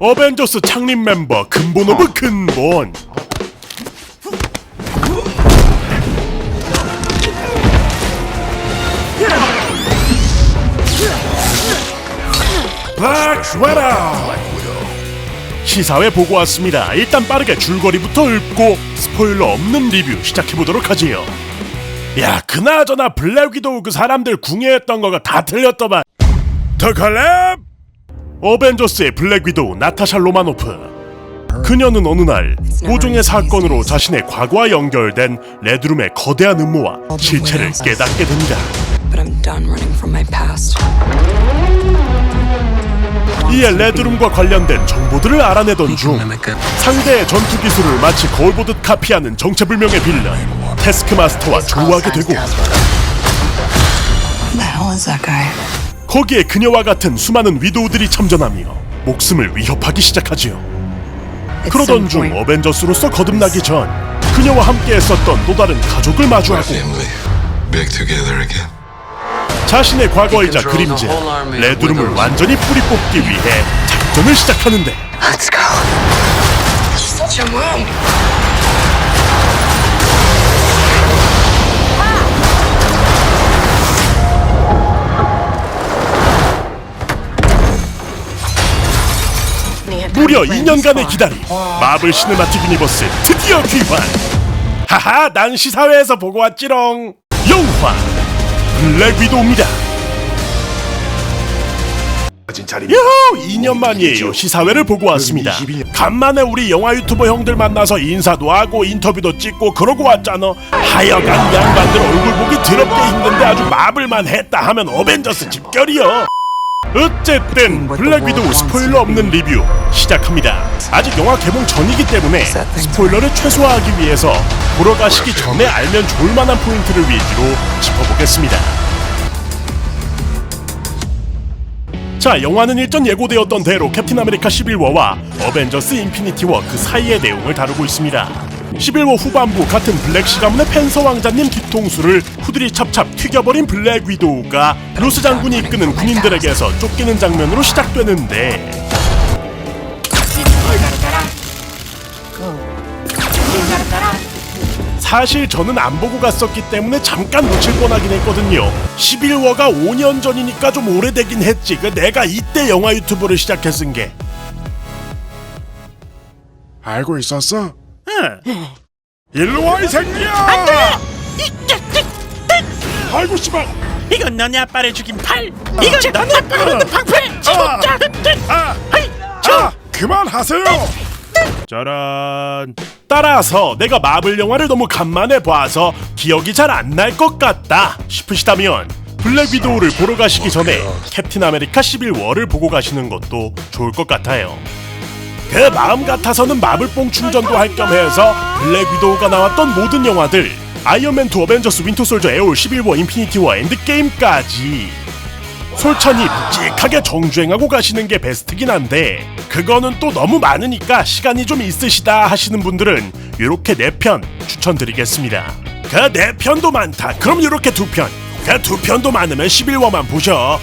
어벤져스 창립 멤버 근본 오브 근본. 블랙 슈웨터 시사회 보고 왔습니다. 일단 빠르게 줄거리부터 읊고 스포일러 없는 리뷰 시작해보도록 하지요. 야 그나저나 블랙 위도우 그 사람들 궁예했던 거가 다 틀렸더만. 더 칼렙 어벤져스의 블랙 위도우 나타샤 로마노프. 그녀는 어느 날 모종의 사건으로 자신의 과거와 연결된 레드룸의 거대한 음모와 실체를 깨닫게 됩니다. 이에 레드룸과 관련된 정보들을 알아내던 중 상대의 전투 기술을 마치 거울 보듯 카피하는 정체불명의 빌런 테스크마스터와 조우하게 되고 거기에 그녀와 같은 수많은 위도우들이 참전하며 목숨을 위협하기 시작하지요. 그러던 중 어벤져스로서 거듭나기 전 그녀와 함께 했었던 또 다른 가족을 마주하고. 자신의 과거이자 그림자 레드룸을 완전히 뿌리 뽑기 위해 작전을 시작하는데 Let's go. 무려 2년간의 기다림. 마블 시네마틱 유니버스 드디어 귀환. 하하 난 시사회에서 보고 왔지롱. 영화 블랙 위도우입니다. 유후 2년 만이에요. 시사회를 보고 왔습니다. 간만에 우리 영화 유튜버 형들 만나서 인사도 하고 인터뷰도 찍고 그러고 왔잖아. 하여간 양반들 얼굴 보기 더럽게 힘든데 아주 마블만 했다 하면 어벤져스 집결이요 어쨌든 블랙 위도우 스포일러 없는 리뷰 시작합니다. 아직 영화 개봉 전이기 때문에 스포일러를 최소화하기 위해서 보러 가시기 전에 알면 좋을 만한 포인트를 위주로 짚어보겠습니다. 자, 영화는 일전 예고되었던 대로 캡틴 아메리카 11워와 어벤져스 인피니티 워 그 사이의 내용을 다루고 있습니다. 11워 후반부 같은 블랙 시 가문의 펜서 왕자님 뒤통수를 후들이 찹찹 튀겨버린 블랙 위도우가 루스 장군이 이끄는 군인들에게서 쫓기는 장면으로 시작되는데 사실 저는 안 보고 갔었기 때문에 잠깐 놓칠 뻔하긴 했거든요. 11워가 5년 전이니까 좀 오래되긴 했지. 그 내가 이때 영화 유튜브를 시작했은 게. 알고 있었어? 일로 와 이 새끼야! 안돼! 아이고 씨발! 이건 너네 아빠를 죽인 팔. 이건 너네 아빠가 만든 방패. 진짜. 아! 아! 그만하세요! 짜란 따라서 내가 마블 영화를 너무 간만에 봐서 기억이 잘 안 날 것 같다 싶으시다면 블랙 위도우를 보러 가시기 전에 캡틴 아메리카 11월을 보고 가시는 것도 좋을 것 같아요 그 마음 같아서는 마블뽕 충전도 할 겸 해서 블랙 위도우가 나왔던 모든 영화들 아이언맨 2 어벤져스 윈터 솔저 에올 11워 인피니티 워 엔드게임까지. 솔천히 묵직하게 정주행하고 가시는 게 베스트긴 한데 그거는 또 너무 많으니까 시간이 좀 있으시다 하시는 분들은 요렇게 네편 추천드리겠습니다. 그네 편도 많다. 그럼 요렇게 두편그 두 편도 많으면 11화만 보셔.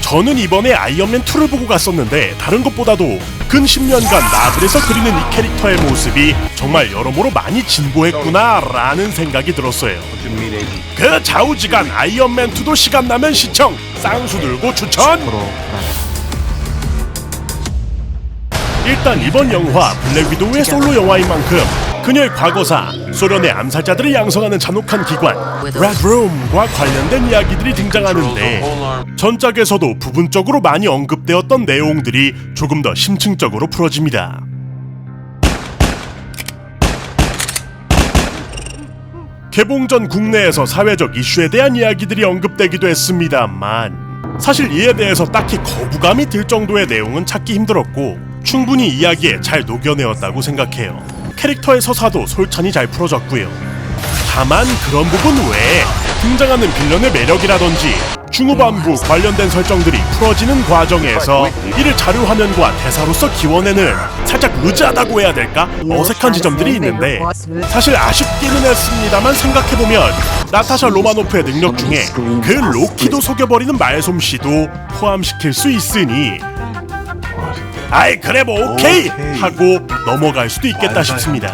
저는 이번에 아이언맨 2를 보고 갔었는데 다른 것보다도 근 10년간 마블에서 그리는 이 캐릭터의 모습이 정말 여러모로 많이 진보했구나 라는 생각이 들었어요. 그 좌우지간 아이언맨 2도 시간 나면 시청 쌍수 들고 추천! 일단 이번 영화 블랙 위도우의 솔로 영화인 만큼 그녀의 과거사 소련의 암살자들을 양성하는 잔혹한 기관 레드룸과 관련된 이야기들이 등장하는데 전작에서도 부분적으로 많이 언급되었던 내용들이 조금 더 심층적으로 풀어집니다. 개봉 전 국내에서 사회적 이슈에 대한 이야기들이 언급되기도 했습니다만 사실 이에 대해서 딱히 거부감이 들 정도의 내용은 찾기 힘들었고 충분히 이야기에 잘 녹여내었다고 생각해요. 캐릭터의 서사도 솔찬히 잘 풀어졌고요. 다만 그런 부분 외에 등장하는 빌런의 매력이라든지 중후반부 관련된 설정들이 풀어지는 과정에서 이를 자료 화면과 대사로서 기원에는 살짝 루즈하다고 해야 될까? 어색한 지점들이 있는데 사실 아쉽기는 했습니다만 생각해보면 나타샤 로마노프의 능력 중에 그 로키도 속여버리는 말솜씨도 포함시킬 수 있으니 아이 그래 뭐 오케이 하고 넘어갈 수도 있겠다 싶습니다.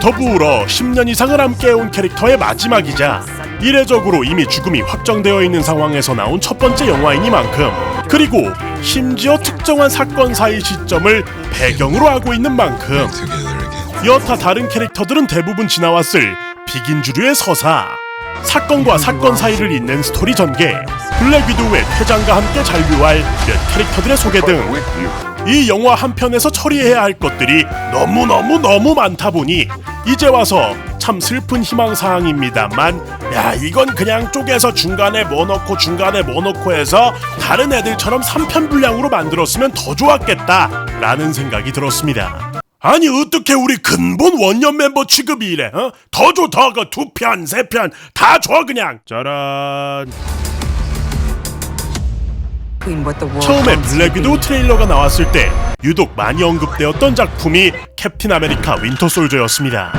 더불어 10년 이상을 함께해온 캐릭터의 마지막이자 이례적으로 이미 죽음이 확정되어 있는 상황에서 나온 첫 번째 영화이니만큼 그리고 심지어 특정한 사건사의 시점을 배경으로 하고 있는 만큼 again. 여타 다른 캐릭터들은 대부분 지나왔을 비긴 주류의 서사 사건과 사건 사이를 잇는 스토리 전개 블랙 위도우의 퇴장과 함께 잔류할 몇 캐릭터들의 소개 등 이 영화 한 편에서 처리해야 할 것들이 너무너무 너무 많다 보니 이제 와서 참 슬픈 희망사항입니다만 야 이건 그냥 쪼개서 중간에 뭐 넣고 중간에 뭐 넣고 해서 다른 애들처럼 3편 분량으로 만들었으면 더 좋았겠다 라는 생각이 들었습니다. 아니 어떻게 우리 근본 원년 멤버 취급이 이래 어? 더줘더그두편다줘 그냥. 짜란 처음에 wants to 블랙 be. 위도우 트레일러가 나왔을 때 유독 많이 언급되었던 작품이 캡틴 아메리카 윈터 솔저였습니다.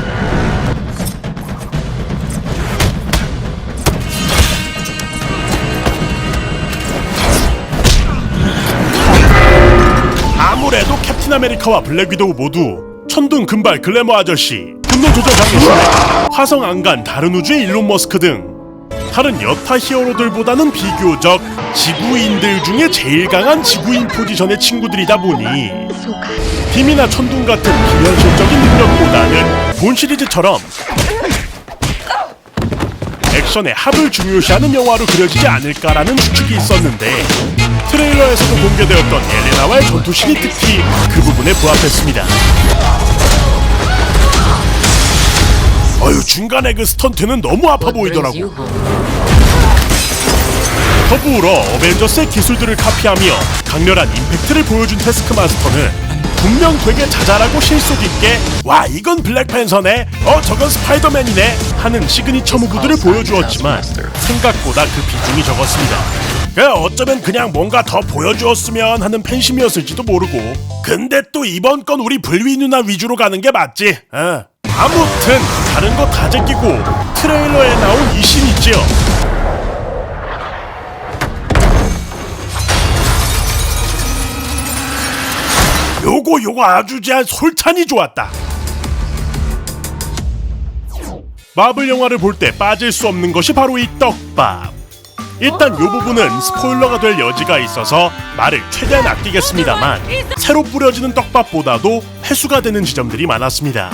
아무래도 캡틴 아메리카와 블랙 위도우 모두 천둥 금발 글래머 아저씨, 분노 조절 장애 슈렉, 화성 안간 다른 우주의 일론 머스크 등 다른 여타 히어로들보다는 비교적 지구인들 중에 제일 강한 지구인 포지션의 친구들이다 보니 힘이나 천둥 같은 비현실적인 능력보다는 본 시리즈처럼 액션의 합을 중요시하는 영화로 그려지지 않을까라는 추측이 있었는데 트레일러에서도 공개되었던 엘레나와의 전투신이 특히 그 부분에 부합했습니다. 어휴 중간에 그 스턴트는 너무 아파 보이더라고. 더불어 어벤져스의 기술들을 카피하며 강렬한 임팩트를 보여준 테스크 마스터는 분명 되게 자잘하고 실속 있게 와 이건 블랙팬서네 어 저건 스파이더맨이네 하는 시그니처 무브들을 보여주었지만 생각보다 그 비중이 적었습니다. 그 어쩌면 그냥 뭔가 더 보여주었으면 하는 팬심이었을지도 모르고 근데 또 이번 건 우리 불위 누나 위주로 가는 게 맞지 어. 아무튼 다른 거 다 제끼고 트레일러에 나온 이씬 있지요 요거 요거 아주 잘 솔찬이 좋았다. 마블 영화를 볼 때 빠질 수 없는 것이 바로 이 떡밥. 일단 요 부분은 스포일러가 될 여지가 있어서 말을 최대한 아끼겠습니다만 새로 뿌려지는 떡밥보다도 회수가 되는 지점들이 많았습니다.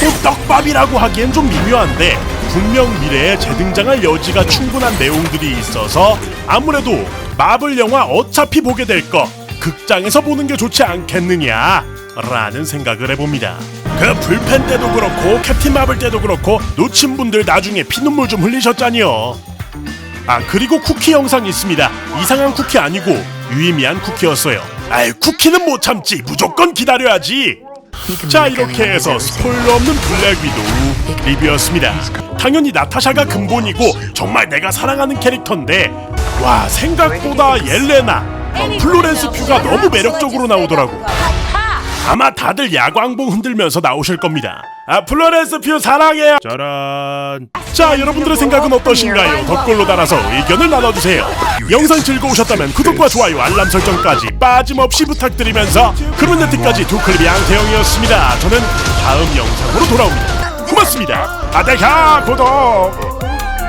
또 떡밥이라고 하기엔 좀 미묘한데 분명 미래에 재등장할 여지가 충분한 내용들이 있어서 아무래도 마블 영화 어차피 보게 될 거 극장에서 보는 게 좋지 않겠느냐 라는 생각을 해봅니다. 그 불펜 때도 그렇고 캡틴 마블 때도 그렇고 놓친 분들 나중에 피눈물 좀 흘리셨잖니요. 아 그리고 쿠키 영상 있습니다. 이상한 쿠키 아니고 유의미한 쿠키였어요. 아이 쿠키는 못 참지 무조건 기다려야지. 자 이렇게 해서 스포일러 없는 블랙 위도우 리뷰였습니다. 당연히 나타샤가 근본이고 정말 내가 사랑하는 캐릭터인데 와 생각보다 옐레나 어, 플로렌스 퓨가 너무 매력적으로 나오더라고. 아마 다들 야광봉 흔들면서 나오실 겁니다. 아 플로렌스 퓨 사랑해요. 짜란. 자 여러분들의 생각은 어떠신가요? 댓글로 달아서 의견을 나눠주세요. 영상 즐거우셨다면 구독과 좋아요, 알람 설정까지 빠짐없이 부탁드리면서 그런 여태까지 두클립 양태형이었습니다. 저는 다음 영상으로 돌아옵니다. 고맙습니다. 아데카 구독.